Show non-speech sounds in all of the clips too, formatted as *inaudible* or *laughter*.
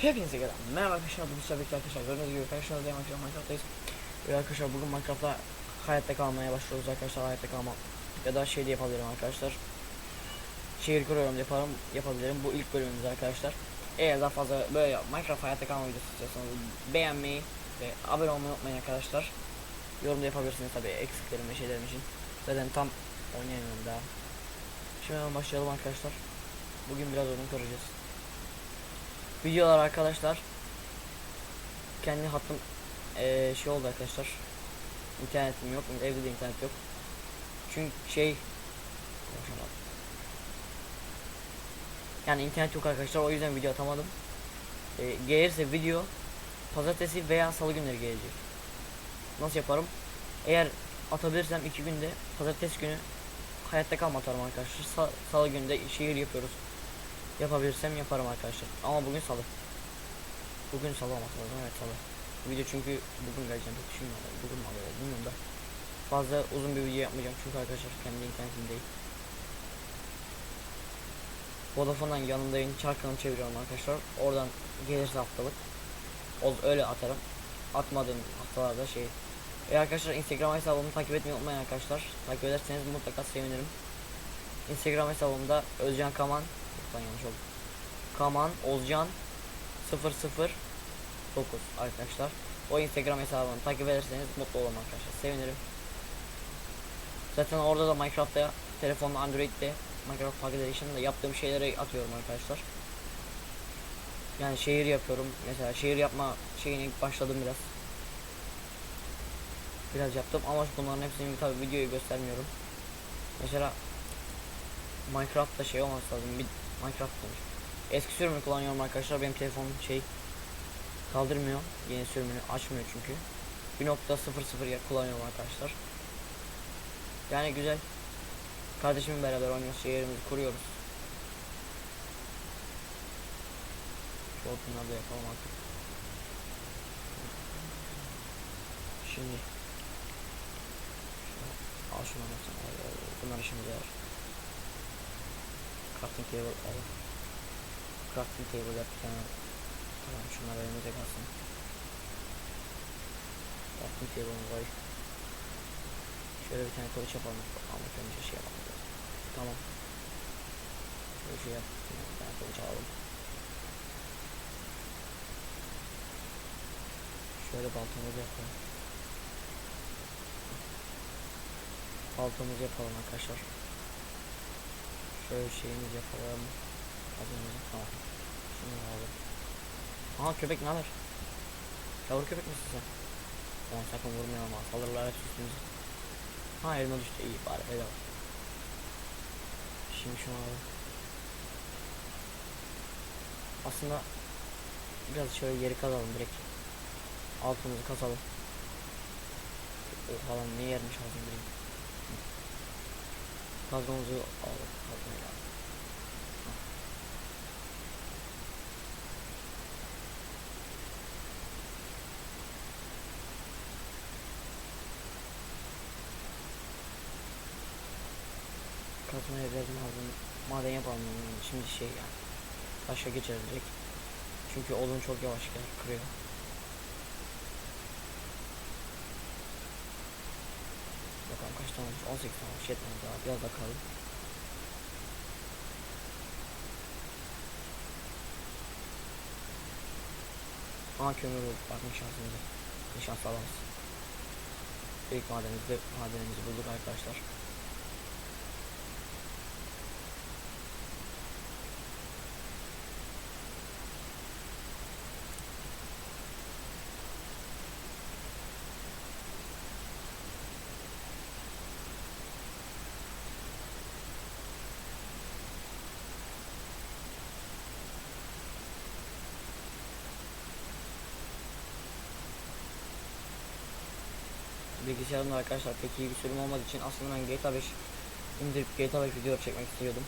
Hepinize gelen merhaba arkadaşlar bugün birlikte arkadaşlar gördüğünüz gibi karşınızdayım arkadaşlar Minecraft'tayız Ve arkadaşlar bugün Minecraft'ta hayatta kalmaya başlıyoruz arkadaşlar hayatta kalma Ya da şey de yapabilirim arkadaşlar. Şehir kuruyorum yaparım yapabilirim. Bu ilk bölümümüz arkadaşlar. Eğer daha fazla böyle Minecraft hayatta kalma videosu istiyorsanız beğenmeyi ve abone olmayı unutmayın arkadaşlar. Yorum da yapabilirsiniz tabi eksiklerim ve şeylerim için. Zaten tam oynayamıyorum daha. Şimdi başlayalım arkadaşlar. Bugün biraz oyun kuracağız videolar arkadaşlar. Kendi hattım eee, şey oldu arkadaşlar. İnternetim yok evde de internet yok. Çünkü şey yani internet yok arkadaşlar o yüzden video atamadım. Eee, gelirse video pazartesi veya salı günleri gelecek. Nasıl yaparım? Eğer atabilirsem iki günde pazartesi günü hayatta kalma atarım arkadaşlar. Sa- salı günde şehir yapıyoruz Yapabilirsem yaparım arkadaşlar. Ama bugün salı. Bugün salı olması lazım evet salı. Video çünkü bugün geleceğim pek düşünmüyorum. Bugün mü alıyor bilmiyorum da. Fazla uzun bir video yapmayacağım çünkü arkadaşlar kendi internetim değil. Vodafone'dan yanındayım. Çarkını çeviriyorum arkadaşlar. Oradan gelirse haftalık. Öyle atarım. Atmadığım haftalarda şey. E arkadaşlar Instagram hesabımı takip etmeyi unutmayın arkadaşlar. Takip ederseniz mutlaka sevinirim. Instagram hesabımda Özcan Kaman Lan yanlış oldu. Kaman Ozcan 009 arkadaşlar. O Instagram hesabını takip ederseniz mutlu olurum arkadaşlar. Sevinirim. Zaten orada da Minecraft'ta telefonla Android'de Minecraft Pocket Edition'da yaptığım şeyleri atıyorum arkadaşlar. Yani şehir yapıyorum. Mesela şehir yapma şeyini başladım biraz. Biraz yaptım ama bunların hepsini tabi videoyu göstermiyorum. Mesela Minecraft'ta şey olması lazım. Bir Minecraft demiş. Eski sürümünü kullanıyorum arkadaşlar. Benim telefonum şey kaldırmıyor. Yeni sürümünü açmıyor çünkü. 1.00 ya kullanıyorum arkadaşlar. Yani güzel. Kardeşimle beraber oynuyoruz. Şehrimizi kuruyoruz. Şu odunları da yapalım artık. Şimdi al şunu. Bunlar işimize yarar. Crafting table al. Crafting table yap bir tane. Tamam şunlar elimize kalsın. Crafting table'ını koy. Şöyle bir tane kılıç yapalım. Ama önce şey yapalım. Tamam. Şöyle şey yap. Bir tane kılıç alalım. Şöyle baltamızı yapalım. Baltamızı yapalım arkadaşlar. Şöyle şeyimizi yapalım. Hazırımızı tamam. Şunu alalım. Aha köpek ne haber? Yavru köpek misin sen? Tamam sakın vurmayalım ha. Saldırırlar hep. Ha elma düştü iyi bari bedava. Şimdi şunu alalım. Aslında biraz şöyle yeri kazalım direkt. Altımızı kazalım. O falan ne yermiş ağzım bileyim. Alalım. Kazmayı alalım. Kazmaya biraz maden, maden yapalım şimdi şey yani taşa geçeriz direkt. Çünkü odun çok yavaş gelir kırıyor. Bakalım kaç tane olmuş 18 tane olmuş yetmez daha biraz da kalın. Aa kömür bulduk bakın şansımıza. Şans alamaz. İlk madenimizi, madenimizi bulduk arkadaşlar. Bilgisayarımda arkadaşlar pek iyi bir sürüm olmadığı için aslında ben GTA 5 indirip GTA 5 video çekmek istiyordum.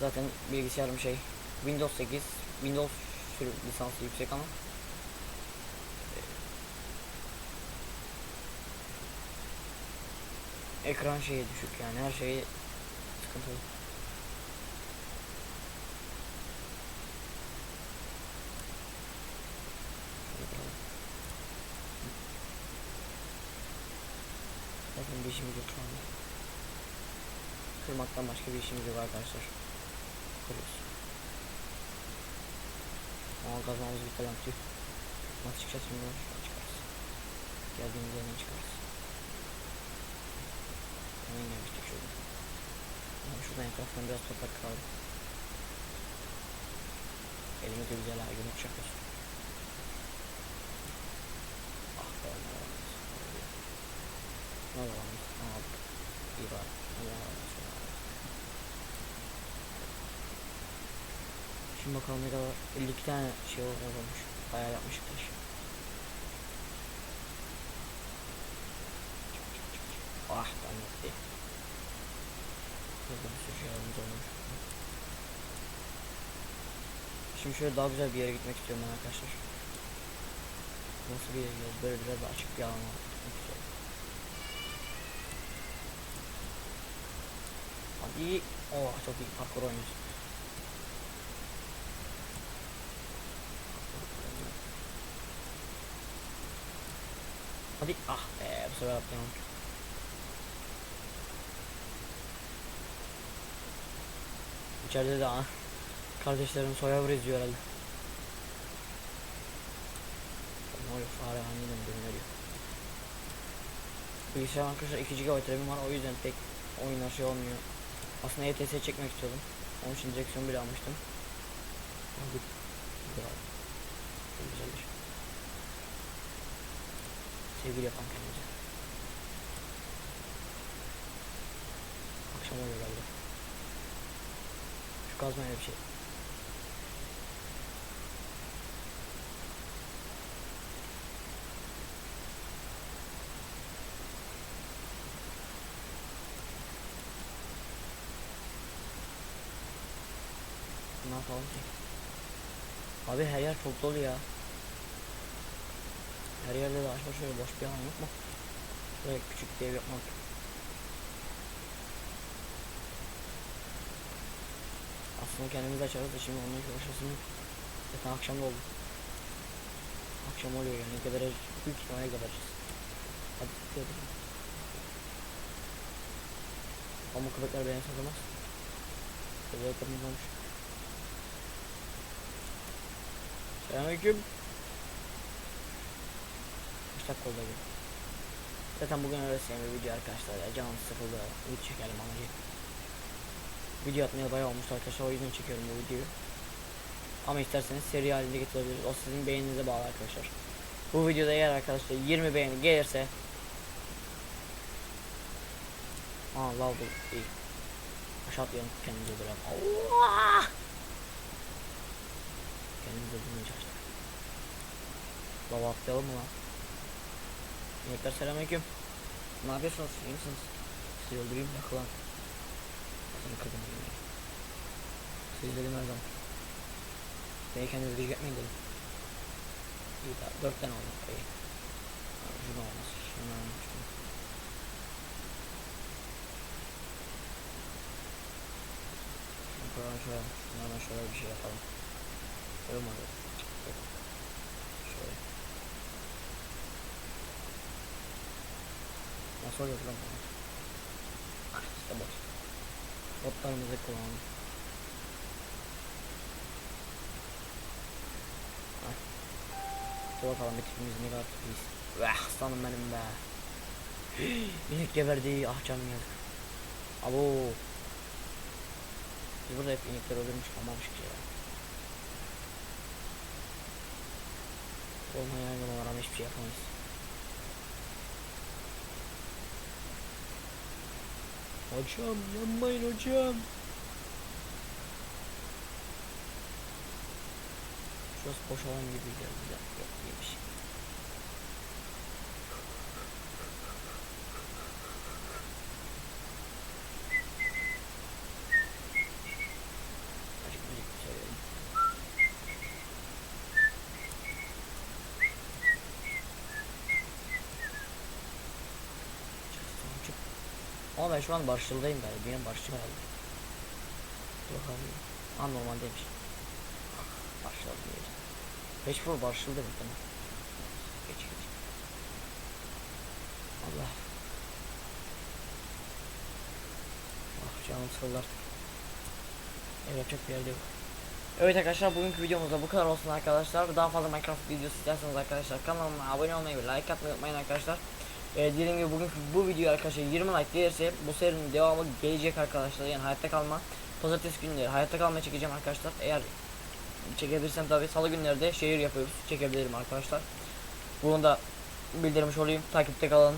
Zaten bilgisayarım şey Windows 8 Windows sürüm lisansı yüksek ama ekran şeyi düşük yani her şeyi sıkıntılı. Kırmaktan başka bir işimiz yok arkadaşlar. Kırıyoruz. Ama kazmamız bitti lan tüh. Nasıl çıkacağız şimdi? Şuradan çıkarız. Geldiğimiz yerden çıkarız. Hemen gelmiştik şurada. Ama şuradan etrafından biraz toprak kaldı. Elime de güzel her gün uçak yapıyorsun. Ah be var? Ne aldık? İyi bari. Allah razı olsun. Şimdi bakalım ne kadar 52 tane şey olmuş. Bayağı yapmıştık taş. Ah ben gitti. Burada bir sürü şeylerimiz olmuş. Şimdi şöyle daha güzel bir yere gitmek istiyorum arkadaşlar. Nasıl bir yere gidiyoruz? Böyle biraz açık bir alana gitmek istiyorum. Hadi. Oh çok iyi parkur oynuyoruz. Hadi ah be bu sefer atlayamadım. İçeride de ah, kardeşlerim Survivor izliyor herhalde. Ne oluyor fare aniden dönüyor. Bilgisayar arkadaşlar 2 GB RAM'im var o yüzden pek oyunlar şey olmuyor. Aslında ETS çekmek istiyordum. Onun için direksiyon bile almıştım. Hadi. Güzel. Çok güzelmiş. Sevgili yapan kendinize. Akşam oluyor galiba. Şu kazmayla bir şey. Ne yapalım ki? Abi her yer çok dolu ya. Her yerde de aşağı şöyle boş bir alan yok? Böyle küçük bir ev yapmak. Aslında kendimiz açarız da şimdi onun uğraşasını zaten akşam oldu. Akşam oluyor yani kadar büyük ihtimalle kadar. Hadi gidelim. Ama köpekler beni satamaz. Köpekler kırmızı olmuş. Selamünaleyküm. Dakika oldu? Zaten bugün öylesine bir video arkadaşlar canım sıkıldı video çekelim amacı. Video atmaya bayağı olmuştu arkadaşlar o yüzden çekiyorum bu videoyu. Ama isterseniz seri halinde getirebiliriz. O sizin beğeninize bağlı arkadaşlar. Bu videoda eğer arkadaşlar 20 beğeni gelirse Aa lav bu iyi. Aşağı atlayalım kendimize duralım. Allah! Durmaya çalıştık. Lava atlayalım mı lan? Yemekler selamünaleyküm. Ne yapıyorsunuz? İyi misiniz? Sizi öldüreyim yakılan. Seni kırdım. Sizi dedim her zaman. Beni kendinize gıcık etmeyin dedim. İyi daha dört tane oldu. İyi. Şunu olmaz. Şunu olmaz. Koyalım şöyle. Şunlardan şöyle bir şey yapalım. Olmadı. Yok. Şöyle. Nasıl oluyor lan bu? Ah işte bot. Botlarımızı kullanalım. Ay. Dur bakalım bir tipimiz ne kadar tipiyiz. Vah aslanım benim be. *gasps* İnek geberdi. Ah canım yazık. Abo. Biz burada hep inekler öldürmüş kalmamış ki ya. Olmayan ama hiçbir şey yapamayız. Hocam yanmayın hocam. Şurası boş alan gibi geldi de yok değilmiş. Açık müzik söyleyelim. Çık. Ama ben şu an barışçıldayım galiba. Benim barışçı herhalde. Dur bakalım. Anormal demiş. Barışçıl diyeceğim. Peşfur barışçıl demek tamam. Geç geç. Allah. Ah Canım artık. Evet yapacak bir yer yok. Evet arkadaşlar bugünkü videomuzda bu kadar olsun arkadaşlar. Daha fazla Minecraft videosu isterseniz arkadaşlar kanalıma abone olmayı ve like atmayı unutmayın arkadaşlar. Ee, dediğim gibi bugünkü bu video arkadaşlar 20 like gelirse bu serinin devamı gelecek arkadaşlar. Yani hayatta kalma. Pazartesi günleri hayatta kalmaya çekeceğim arkadaşlar. Eğer çekebilirsem tabii salı günleri de şehir yapıyoruz. Çekebilirim arkadaşlar. Bunu da bildirmiş olayım. Takipte kalın.